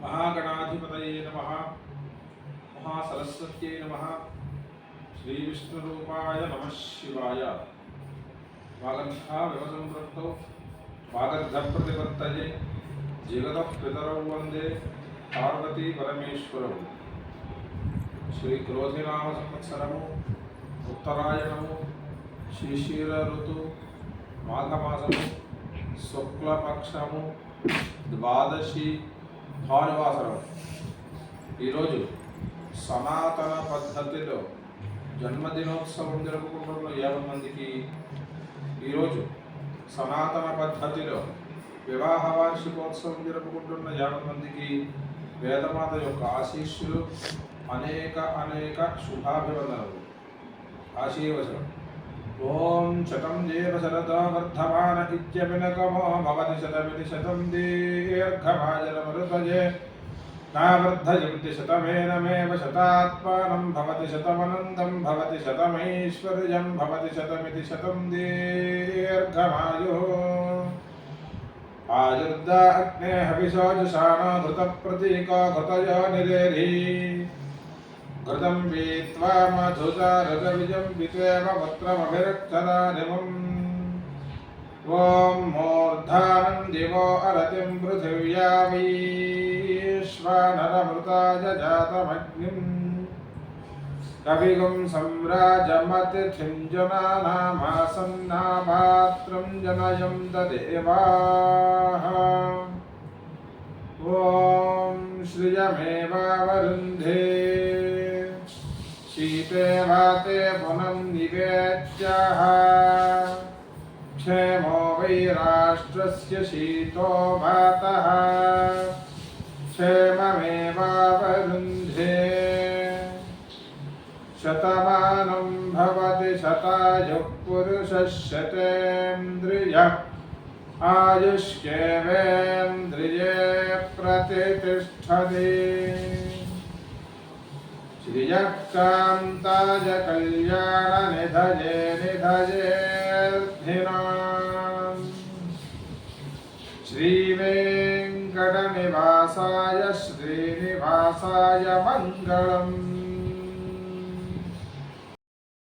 మహాగణాధిపతయే నమ. మహాసరస్వత్యై నమ. శ్రీవిష్ణురూపాయ నమ శివాయ. వాగంధా వివసంవృత్తౌ వాగర్ధప్రతిపత్తయే జగదపితరౌ వందే. పార్వతీ పరమేశ్వరౌ. శ్రీ క్రోధినామ సంవత్సరము ఉత్తరాయణము. శిశిర ఋతు మాఘమాసము. శుక్లపక్షము. ద్వాదశి. భానువాసరం ఈరోజు సనాతన పద్ధతిలో జన్మదినోత్సవం జరుపుకుంటున్న యాభై మందికి ఈరోజు సనాతన పద్ధతిలో వివాహ వార్షికోత్సవం జరుపుకుంటున్న యాభై మందికి వేదమాత యొక్క ఆశీస్సులు అనేక అనేక శుభాభివందనలు. ఆశీర్వచనం. ॐ शतं देवशरतो वर्धमान इत्यपिनकमो भवति शतमिति शतं दीर्घभाजनमरुतये नावर्धयन्ति शतमेनमेव शतात्मानं भवति शतमनन्दं भवति शतमैश्वर्यं भवति शतमिति शतं दीर्घमायुः। आयुर्दा अग्ने हविषो जुषाणो घृतप्रतीको घृतयो निरेरी घृतम्बी त्वामधुसारसविजं वित्वेव वक्त्रमभिरक्षदानिवम् ॐ मूर्धानं दिवो अरतिं पृथिव्यामीश्वानरमृताय जातमग्निम् कविगुं सम्राजमतिथिं जनानामासन्नापात्रं जनयं तदेवाः। ॐ श्रियमेवावरुन्धे। शीते वाते पुनं निवेद्यः क्षेमो वै राष्ट्रस्य शीतो वातः क्षेममेवावरुन्धे शतमानं भवति शतायुः पुरुषः शतेन्द्रियः आयुष्येवेन्द्रिये प्रतिष्ठति श्रियः निधजे कल्याणनिधये निधयेऽर्थिनाम् श्रीवेङ्कटनिवासाय श्रीनिवासाय मङ्गलम्।